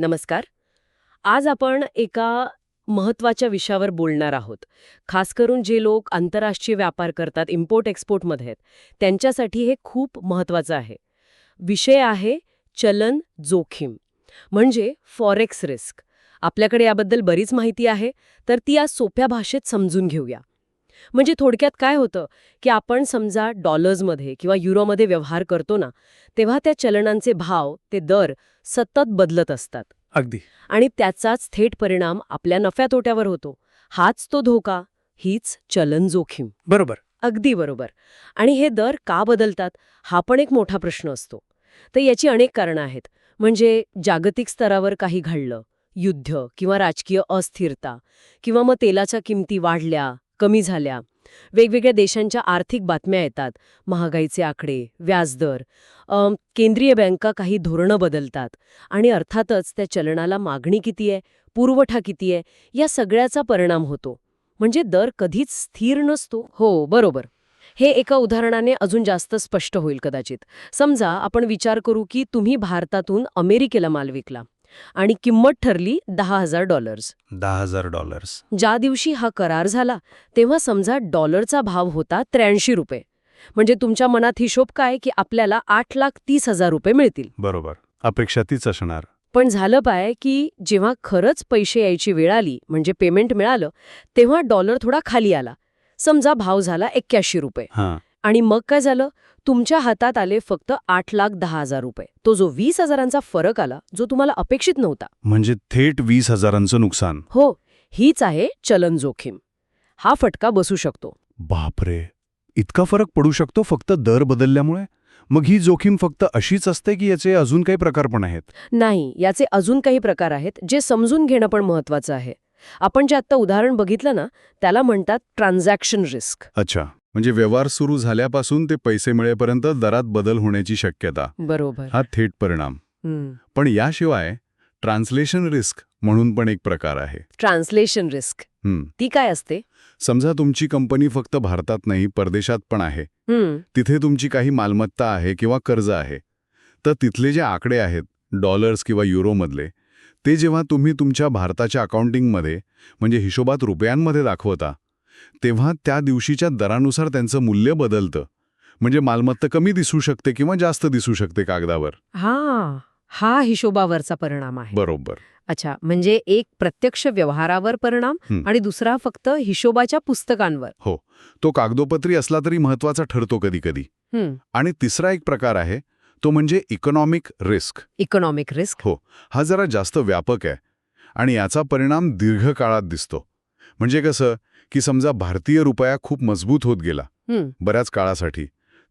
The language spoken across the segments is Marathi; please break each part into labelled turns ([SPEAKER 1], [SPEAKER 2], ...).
[SPEAKER 1] नमस्कार. आज आपण एका महत्त्वाच्या विषयावर बोलणार आहोत. खास करून जे लोक आंतरराष्ट्रीय व्यापार करतात इम्पोर्ट एक्सपोर्टमध्ये आहेत त्यांच्यासाठी हे खूप महत्वाचं आहे. विषय आहे चलन जोखीम म्हणजे फॉरेक्स रिस्क आपल्याकडे याबद्दल बरीच माहिती आहे तर ती आज सोप्या भाषेत समजून घेऊया. म्हणजे थोडक्यात काय होतं की आपण समजा डॉलर्समध्ये किंवा युरोमध्ये व्यवहार करतो ना तेव्हा त्या चलनांचे भाव ते दर सतत बदलत असतात.
[SPEAKER 2] अगदी.
[SPEAKER 1] आणि त्याचाच थेट परिणाम आपल्या नफ्या तोट्यावर होतो. हाच तो धोका हीच चलन जोखीम.
[SPEAKER 2] बरोबर.
[SPEAKER 1] अगदी बरोबर. आणि हे दर का बदलतात हा पण एक मोठा प्रश्न असतो. तर याची अनेक कारणं आहेत. म्हणजे जागतिक स्तरावर काही घडलं युद्ध किंवा राजकीय अस्थिरता किंवा मग तेलाच्या किमती वाढल्या कमी झाल्या. वेगवेगळ्या देशांच्या आर्थिक बातम्या येतात. महागाईचे आकडे व्याजदर केंद्रीय बँका काही धोरणं बदलतात. आणि अर्थातच त्या चलनाला मागणी किती आहे पुरवठा किती आहे या सगळ्याचा परिणाम होतो. म्हणजे दर कधीच स्थिर नसतो. हो बरोबर. हे एका उदाहरणाने अजून जास्त स्पष्ट होईल कदाचित. समजा आपण विचार करू की तुम्ही भारतातून अमेरिकेला माल विकला. आणि किंमत ठरली दहा हजार डॉलर्स
[SPEAKER 2] दहा हजार डॉलर्स
[SPEAKER 1] ज्या दिवशी हा करार झाला तेव्हा समजा डॉलरचा भाव होता त्र्याऐंशी रुपये. म्हणजे तुमच्या मनात हिशोब काय की आपल्याला आठ लाख तीस हजार रुपये मिळतील?
[SPEAKER 2] बरोबर. अपेक्षा तीच असणार.
[SPEAKER 1] पण झालं पाय की जेव्हा खरंच पैसे यायची वेळ आली म्हणजे पेमेंट मिळालं तेव्हा डॉलर थोडा खाली आला. समजा भाव झाला एक्क्याऐंशी रुपये. आणि मग काय झालं? तुमच्या हातात आले फक्त आठ लाख दहा हजार रुपये. तो जो वीस हजारांचा फरक आला जो तुम्हाला अपेक्षित नव्हता.
[SPEAKER 2] म्हणजे थेट वीस हजारांचं नुकसान.
[SPEAKER 1] हो हीच आहे चलन जोखीम. हा फटका बसू शकतो.
[SPEAKER 2] बापरे! इतका फरक पडू शकतो फक्त दर बदलल्यामुळे? मग ही जोखीम फक्त अशीच असते की याचे अजून काही प्रकार पण आहेत?
[SPEAKER 1] नाही याचे अजून काही प्रकार आहेत जे समजून घेणं पण महत्वाचं आहे. आपण जे आत्ता उदाहरण बघितलं ना त्याला म्हणतात ट्रान्झॅक्शन रिस्क.
[SPEAKER 2] अच्छा. म्हणजे व्यवहार सुरू झाल्यापासून ते पैसे मिळेपर्यंत दरात बदल होण्याची शक्यता.
[SPEAKER 1] बरोबर.
[SPEAKER 2] हा थेट परिणाम. पण याशिवाय ट्रान्सलेशन रिस्क म्हणून पण एक प्रकार आहे.
[SPEAKER 1] Translation risk. ती काय असते?
[SPEAKER 2] समजा तुमची कंपनी फक्त भारतात नाही परदेशात पण आहे. तिथे तुमची काही मालमत्ता आहे किंवा कर्ज आहे. तर तिथले जे आकडे आहेत डॉलर्स किंवा युरोमधले ते जेव्हा तुम्ही तुमच्या भारताच्या अकाउंटिंगमध्ये म्हणजे हिशोबात रुपयांमध्ये दाखवता तेव्हा त्या दिवशीच्या दरानुसार त्यांचं मूल्य बदलतं. म्हणजे मालमत्ता कमी दिसू शकते किंवा जास्त दिसू शकते कागदावर.
[SPEAKER 1] हा हा हिशोबावरचा परिणाम आहे.
[SPEAKER 2] बरोबर.
[SPEAKER 1] अच्छा म्हणजे एक प्रत्यक्ष व्यवहारावर परिणाम
[SPEAKER 2] हं.
[SPEAKER 1] आणि दुसरा फक्त हिशोबाच्या पुस्तकांवर.
[SPEAKER 2] तो कागदोपत्री असला तरी महत्त्वाचा ठरतो कधीकधी.
[SPEAKER 1] हम्म
[SPEAKER 2] आणि तिसरा एक प्रकार आहे तो म्हणजे इकॉनॉमिक रिस्क.
[SPEAKER 1] Economic risk?
[SPEAKER 2] हा जरा जास्त व्यापक आहे आणि याचा परिणाम दीर्घकाळात दिसतो. म्हणजे कसं की समजा भारतीय रुपया खूप मजबूत होत गेला बऱ्याच काळासाठी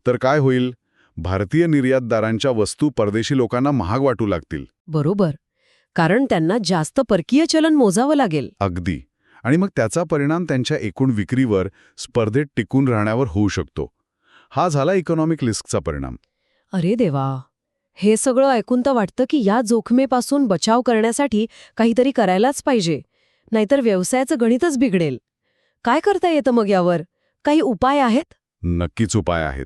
[SPEAKER 2] तर काय होईल? भारतीय निर्यातदारांच्या वस्तू परदेशी लोकांना महाग वाटू लागतील.
[SPEAKER 1] बरोबर. कारण त्यांना जास्त परकीय चलन मोजावं लागेल.
[SPEAKER 2] अगदी. आणि मग त्याचा परिणाम त्यांच्या एकूण विक्रीवर स्पर्धेत टिकून राहण्यावर होऊ शकतो. हा झाला इकॉनॉमिक रिस्कचा परिणाम.
[SPEAKER 1] अरे देवा! हे सगळं ऐकून तर वाटतं की या जोखमेपासून बचाव करण्यासाठी काहीतरी करायलाच पाहिजे. नाहीतर व्यवसायाचं गणितच बिघडेल. काय करता येतं मग यावर? काही उपाय आहेत?
[SPEAKER 2] नक्कीच उपाय आहेत.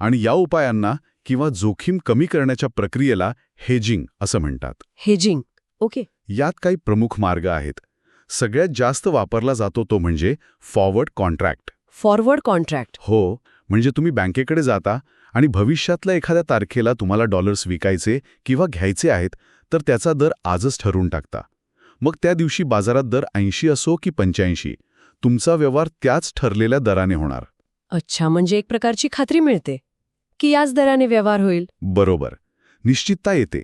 [SPEAKER 2] आणि या उपायांना किंवा जोखीम कमी करण्याच्या प्रक्रियेला हेजिंग असं म्हणतात.
[SPEAKER 1] हेजिंग ओके
[SPEAKER 2] यात काही प्रमुख मार्ग आहेत. सगळ्यात जास्त वापरला जातो तो म्हणजे फॉरवर्ड कॉन्ट्रॅक्ट
[SPEAKER 1] फॉरवर्ड कॉन्ट्रॅक्ट
[SPEAKER 2] हो म्हणजे तुम्ही बँकेकडे जाता आणि भविष्यातल्या एखाद्या तारखेला तुम्हाला डॉलर्स विकायचे किंवा घ्यायचे आहेत तर त्याचा दर आजच ठरवून टाकता. मग त्या दिवशी बाजारात दर ऐंशी असो की पंच्याऐंशी. तुमचा व्यवहार त्याच ठरलेल्या दराने होणार.
[SPEAKER 1] अच्छा म्हणजे एक प्रकारची खात्री मिळते की याच दराने व्यवहार होईल.
[SPEAKER 2] बरोबर. निश्चितता येते.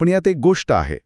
[SPEAKER 2] पण यात एक गोष्ट आहे.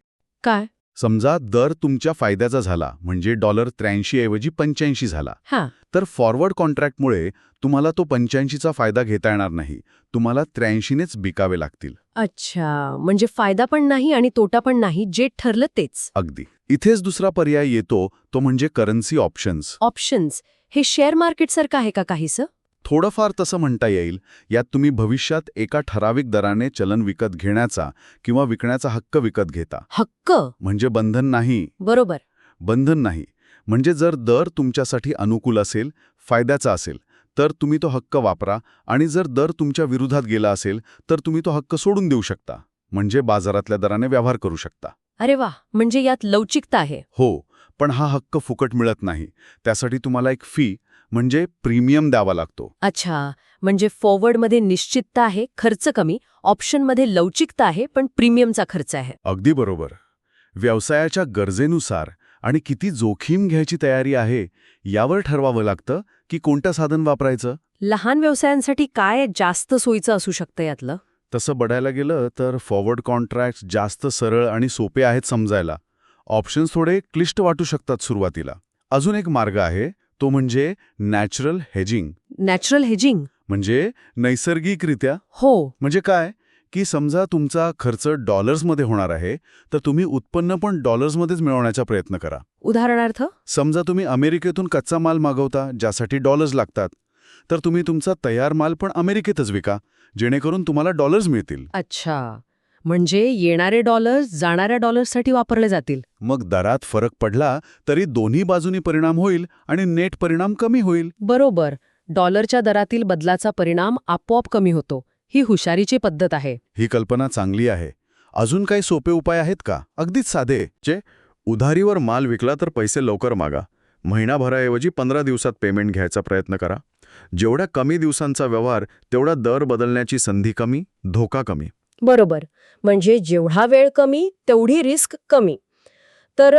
[SPEAKER 1] काय?
[SPEAKER 2] समजा दर तुमच्या फायद्याचा झाला म्हणजे डॉलर त्र्याऐंशी ऐवजी पंच्याऐंशी झाला.
[SPEAKER 1] हा.
[SPEAKER 2] तर फॉरवर्ड कॉन्ट्रॅक्टमुळे तुम्हाला तो पंच्याऐंशीचा फायदा घेता येणार नाही. तुम्हाला त्र्याऐंशीनेच बिकावे लागतील.
[SPEAKER 1] अच्छा म्हणजे फायदा पण नाही आणि तोटा पण नाही जे ठरलं तेच.
[SPEAKER 2] अगदी. इथेच दुसरा पर्याय येतो तो म्हणजे करन्सी ऑप्शन्स
[SPEAKER 1] ऑप्शन्स हे शेअर मार्केटसारखं आहे का काहीसं
[SPEAKER 2] थोडंफार तसं म्हणता येईल यात तुम्ही भविष्यात एका ठराविक दराने चलन विकत घेण्याचा किंवा विकण्याचा हक्क विकत घेता.
[SPEAKER 1] हक्क?
[SPEAKER 2] म्हणजे बंधन नाही.
[SPEAKER 1] बरोबर.
[SPEAKER 2] बंधन नाही. म्हणजे जर दर तुमच्यासाठी अनुकूल असेल फायद्याचा असेल तर तुम्ही तो हक्क वापरा आणि जर दर तुमच्या विरोधात गेला असेल तर तुम्ही तो हक्क सोडून देऊ शकता. म्हणजे बाजारातल्या दराने व्यवहार करू शकता.
[SPEAKER 1] अरे वा म्हणजे यात लवचिकता आहे.
[SPEAKER 2] हो पण हा हक्क फुकट मिळत नाही. त्यासाठी तुम्हाला एक फी म्हणजे प्रीमियम द्यावा लागतो.
[SPEAKER 1] अच्छा म्हणजे फॉरवर्डमध्ये निश्चितता आहे खर्च कमी ऑप्शनमध्ये लवचिकता आहे पण प्रीमियमचा खर्च आहे.
[SPEAKER 2] अगदी बरोबर. व्यवसायाच्या गरजेनुसार आणि किती जोखीम घ्यायची तयारी आहे यावर ठरवावं लागतं की कोणतं साधन वापरायचं?
[SPEAKER 1] लहान व्यवसायांसाठी काय जास्त सोयीचं असू शकतं यातलं?
[SPEAKER 2] तसं बघायला गेलं तर फॉरवर्ड कॉन्ट्रॅक्ट जास्त सरळ आणि सोपे आहेत समजायला. ऑप्शन्स थोडे क्लिष्ट वाटू शकतात सुरुवातीला. अजून एक मार्ग आहे तो म्हणजे नॅचरल हेजिंग
[SPEAKER 1] नॅचरल हेजिंग
[SPEAKER 2] म्हणजे नैसर्गिकरित्या.
[SPEAKER 1] हो.
[SPEAKER 2] म्हणजे काय? की समजा तुमचा खर्च डॉलर्समध्ये होणार आहे तर तुम्ही उत्पन्न पण डॉलर्समध्येच मिळवण्याचा प्रयत्न करा.
[SPEAKER 1] उदाहरणार्थ?
[SPEAKER 2] समजा तुम्ही अमेरिकेतून कच्चा माल मागवता ज्यासाठी डॉलर्स लागतात. तर तुम्ही तुमचा तयार माल पण अमेरिकेतच विका जेणेकरून तुम्हाला डॉलर्स मिळतील.
[SPEAKER 1] अच्छा. म्हणजे येणारे डॉलर्स जाणाऱ्या डॉलर्ससाठी वापरले जातील.
[SPEAKER 2] मग दरात फरक पडला तरी दोन्ही बाजूनी परिणाम होईल आणि नेट परिणाम कमी होईल.
[SPEAKER 1] बरोबर. डॉलरच्या दरातील बदलाचा परिणाम आपोआप कमी होतो. ही हुशारीची पद्धत आहे.
[SPEAKER 2] ही कल्पना चांगली आहे. अजून काही सोपे उपाय आहेत का? अगदीच साधे. जे उधारीवर माल विकला तर पैसे लवकर मागा. महिनाभराऐवजी पंधरा दिवसात पेमेंट घ्यायचा प्रयत्न करा. जेवढ्या कमी दिवसांचा व्यवहार तेवढा दर बदलण्याची संधी कमी धोका कमी.
[SPEAKER 1] बरोबर. म्हणजे जेवढा वेळ कमी तेवढी रिस्क कमी. तर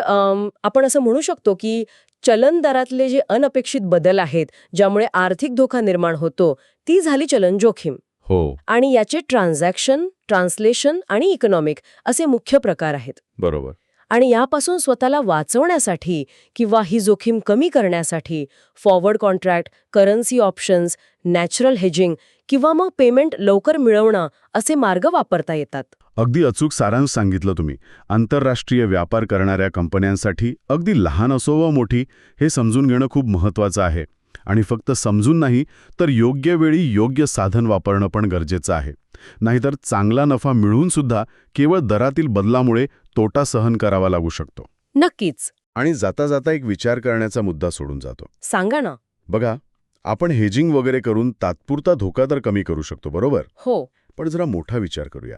[SPEAKER 1] आपण असं म्हणू शकतो की चलन दरातले जे अनपेक्षित बदल आहेत ज्यामुळे आर्थिक धोका निर्माण होतो ती झाली चलन जोखीम.
[SPEAKER 2] हो.
[SPEAKER 1] आणि याचे ट्रान्झॅक्शन ट्रान्सलेशन आणि इकॉनॉमिक असे मुख्य प्रकार आहेत.
[SPEAKER 2] बरोबर.
[SPEAKER 1] आणि यापासून स्वतःला वाचवण्यासाठी किंवा ही जोखीम कमी करण्यासाठी forward contract currency options natural hedging किंवा मग पेमेंट लवकर मिळवणं असे मार्ग वापरता येतात.
[SPEAKER 2] अगदी अचूक सारांश सांगितलं तुम्ही. आंतरराष्ट्रीय व्यापार करणाऱ्या कंपन्यांसाठी अगदी लहान असो व मोठी हे समजून घेणं खूप महत्त्वाचं आहे. आणि फक्त समजून नाही तर योग्य वेळी योग्य साधन वापरणं पण गरजेचं आहे. नाहीतर चांगला नफा मिळून सुद्धा केवळ दरातील बदलामुळे तोटा सहन करावा लागू शकतो.
[SPEAKER 1] नक्कीच.
[SPEAKER 2] आणि जाता जाता एक विचार करण्याचा मुद्दा सोडून जातो.
[SPEAKER 1] सांगा ना.
[SPEAKER 2] बघा आपण हेजिंग वगैरे करून तात्पुरता धोका तर कमी करू शकतो बरोबर?
[SPEAKER 1] हो.
[SPEAKER 2] पण जरा मोठा विचार करूया.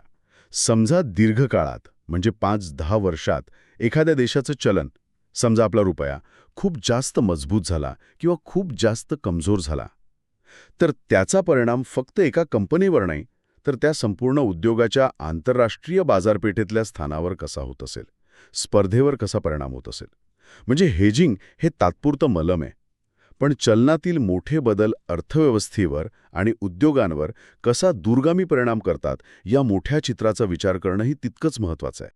[SPEAKER 2] समजा दीर्घकाळात म्हणजे पाच दहा वर्षात एखाद्या देशाचं चलन समजा आपला रुपया खूप जास्त मजबूत झाला किंवा खूप जास्त कमजोर झाला तर त्याचा परिणाम फक्त एका कंपनीवर नाही तर त्या संपूर्ण उद्योगाच्या आंतरराष्ट्रीय बाजारपेठेतल्या स्थानावर कसा होत असेल? स्पर्धेवर कसा परिणाम होत असेल? म्हणजे हेजिंग हे तात्पुरतं मलम आहे. पण चलनातील मोठे बदल अर्थव्यवस्थेवर आणि उद्योगांवर कसा दूरगामी परिणाम करतात या मोठ्या चित्राचा विचार करणंही तितकंच महत्त्वाचं आहे.